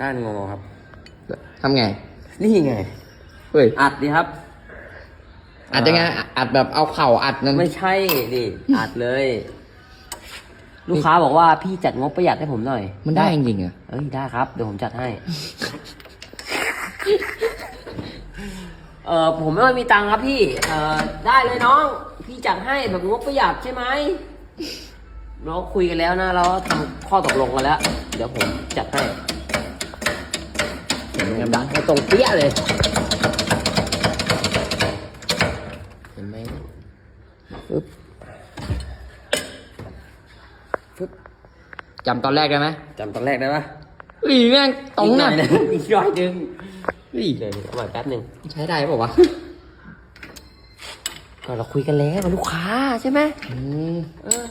ก้านงอครับ ทำไง นี่ไง เฮ้ย อัดดิครับ อัดยังไง อัดแบบเอาเข่าอัดนั่นไม่ใช่ดิอัดเลย ลูกค้าบอกว่าพี่จัดงบประหยัดให้ผมหน่อย มันได้จริงๆเหรอะเอ้ยได้ครับ เดี๋ยวผมจัดให้ เออผมไม่ค่อยมีตังค์ครับพี่ เออได้เลยน้อง พี่จัดให้แบบงบประหยัดใช่ไหมเราคุยกันแล้วนะ เราทำข้อตกลงกันแล้ว เดี๋ยวผมจัดให้ เห็นไหมดังให้ตรงเปี้ยเลย เห็นไหมปึ๊บจำตอนแรกได้ไหมจำตอนแรกได้ปะเฮ้ยแม่งตรงอีกหน่ะอยหนึงอีกหน่อยหนึงเฮ้ยเดี๋ยวเอาใหม่แป๊บหนึ่งใช้ได้เปล่าวะก็เราคุยกันแล้วกับลูกค้าใช่ไหมอืมเออ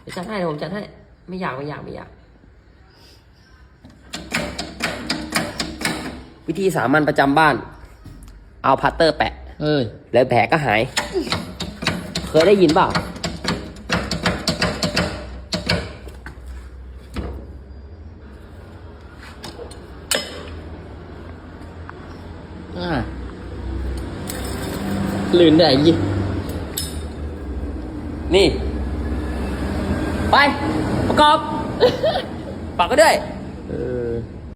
เดี๋ยวจัดให้เดี๋ยวผมจัดให้ ไม่อยากไม่อยากไม่อยาก วิธีสามัญประจำบ้าน เอาพัตเตอร์แปะ เอ้ย แล้วแผลก็หาย เคยได้ยินเปล่า อ่าลื่นได้ยี่นี่ ไป ประกอบ ปักก็ด้วย เออ